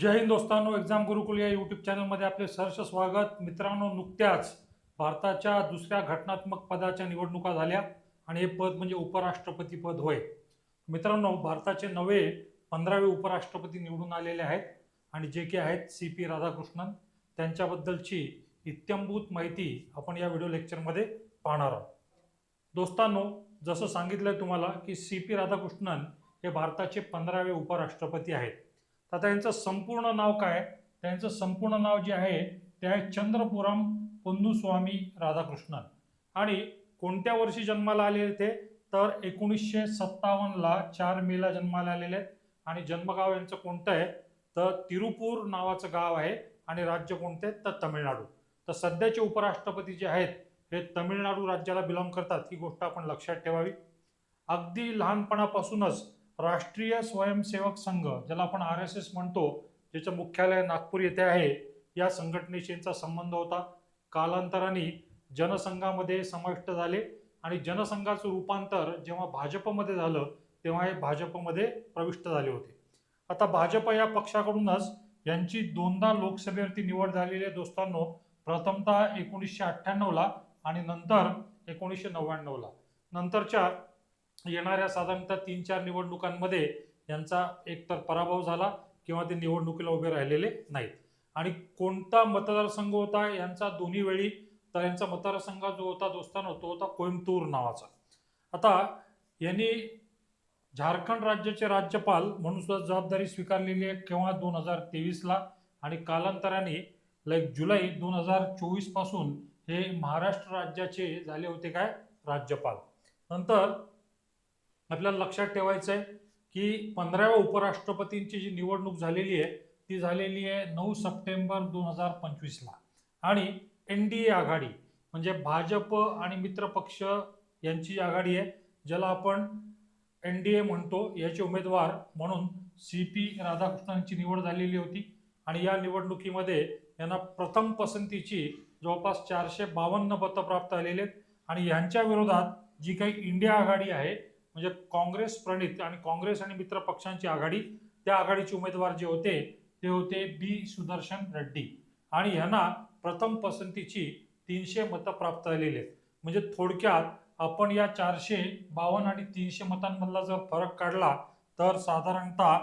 जय हिंद दोस्तांनो एक्झाम गुरुकुल या यूट्यूब चॅनलमध्ये आपले सहर्ष स्वागत. मित्रांनो नुकत्याच भारताच्या दुसऱ्या घटनात्मक पदाच्या निवडणुका झाल्या आणि हे पद म्हणजे उपराष्ट्रपती पद होय. मित्रांनो भारताचे नवे पंधरावे उपराष्ट्रपती निवडून आलेले आहेत आणि जे की आहेत सी पी राधाकृष्णन. त्यांच्याबद्दलची इत्यंभूत माहिती आपण या व्हिडिओ लेक्चरमध्ये पाहणार आहोत. दोस्तांनो जसं सांगितलं तुम्हाला की सी पी राधाकृष्णन हे भारताचे पंधरावे उपराष्ट्रपती आहेत. तर आता यांचं संपूर्ण नाव काय त्यांचं संपूर्ण नाव जे आहे ते आहे चंद्रपुरम पोन्नुस्वामी राधाकृष्णन. आणि कोणत्या वर्षी जन्माला आलेले ते? तर एकोणीसशे सत्तावन्नला चार मेला जन्माला आलेले आहेत. आणि जन्मगाव यांचं कोणतं आहे? तर तिरुपूर नावाचं गाव आहे. आणि राज्य कोणते आहे? तर तमिळनाडू. तर सध्याचे उपराष्ट्रपती जे आहेत हे तमिळनाडू राज्याला बिलॉंग करतात. ही गोष्ट आपण लक्षात ठेवावी. अगदी लहानपणापासूनच राष्ट्रीय स्वयंसेवक संघ ज्याला आपण आर एस एस म्हणतो ज्याचं मुख्यालय नागपूर येथे आहे या संघटनेशींचा संबंध होता. कालांतराने जनसंघामध्ये समाविष्ट झाले आणि जनसंघाचं रूपांतर जेव्हा भाजपमध्ये झालं तेव्हा हे भाजपमध्ये प्रविष्ट झाले होते. आता भाजप या पक्षाकडूनच यांची दोनदा लोकसभेवरती निवड झालेली आहे दोस्तांनो. प्रथमतः एकोणीसशे अठ्ठ्याण्णवला आणि नंतर एकोणीसशे नव्याण्णवला. नंतरच्या येणाऱ्या साधारणतः तीन चार निवडणुकांमध्ये यांचा एकतर पराभव झाला किंवा ते निवडणुकीला उभे राहिलेले नाहीत. आणि कोणता मतदारसंघ होता यांचा दोन्ही वेळी तर यांचा मतदारसंघ जो होता दोस्तानो तो होता कोइंबतूर नावाचा. आता यांनी झारखंड राज्याचे राज्यपाल म्हणून सुद्धा जबाबदारी स्वीकारलेली आहे केव्हा? दोन हजार तेवीसला. आणि कालांतराने लाईक जुलै दोन हजार चोवीसपासून हे महाराष्ट्र राज्याचे झाले होते काय? राज्यपाल. नंतर आपल्याला लक्षात ठेवायचं आहे की पंधराव्या उपराष्ट्रपतींची जी निवडणूक झालेली आहे ती झालेली आहे नऊ सप्टेंबर दोन हजार पंचवीसला. आणि एन डी ए आघाडी म्हणजे भाजप आणि मित्रपक्ष यांची आघाडी आहे ज्याला आपण एन डी ए म्हणतो. याचे उमेदवार म्हणून सी पी राधाकृष्णांची निवड झालेली होती. आणि या निवडणुकीमध्ये यांना प्रथम पसंतीची जवळपास चारशे बावन्न मतं प्राप्त आलेली आहेत. आणि यांच्या विरोधात जी काही इंडिया आघाडी आहे म्हणजे काँग्रेस प्रणित आणि काँग्रेस आणि मित्र पक्षांची आघाडी त्या आघाडीचे उमेदवार जे होते ते होते बी सुदर्शन रेड्डी. आणि यांना प्रथम पसंतीची तीनशे मतं प्राप्त झालेली आहेत. म्हणजे थोडक्यात आपण या चारशे बावन्न आणि तीनशे मतांमधला जर फरक काढला तर साधारणतः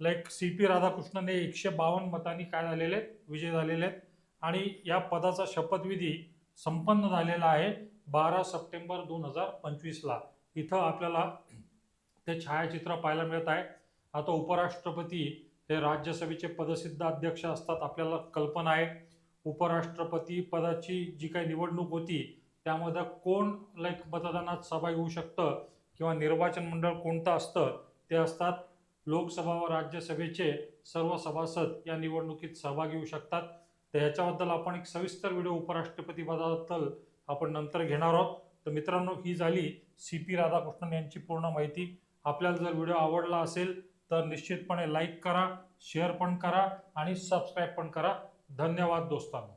लाईक सी पी राधाकृष्णन हे एकशे बावन्न मतांनी काय झालेले आहेत? विजय झालेले आहेत. आणि या पदाचा शपथविधी संपन्न झालेला आहे बारा सप्टेंबर दोन हजार पंचवीसला. इथं आपल्याला ते छायाचित्र पाहायला मिळत आहे. आता उपराष्ट्रपती हे राज्यसभेचे पदसिद्ध अध्यक्ष असतात आपल्याला कल्पना आहे. उपराष्ट्रपती पदाची जी काही निवडणूक होती त्यामध्ये कोण लाईक मतदानात सहभागी होऊ शकतं किंवा निर्वाचन मंडळ कोणतं असतं ते असतात. लोकसभा व राज्यसभेचे सर्व सभासद या निवडणुकीत सहभागी होऊ शकतात. तर ह्याच्याबद्दल आपण एक सविस्तर व्हिडिओ उपराष्ट्रपती पदाबद्दल आपण नंतर घेणार आहोत. तर मित्रांनो ही झाली सी पी राधाकृष्णन यांची पूर्ण माहिती. आपल्याला जर व्हिडिओ आवडला असेल तर निश्चितपणे लाईक करा शेअर पण करा आणि सबस्क्राईब पण करा. धन्यवाद दोस्तांनो.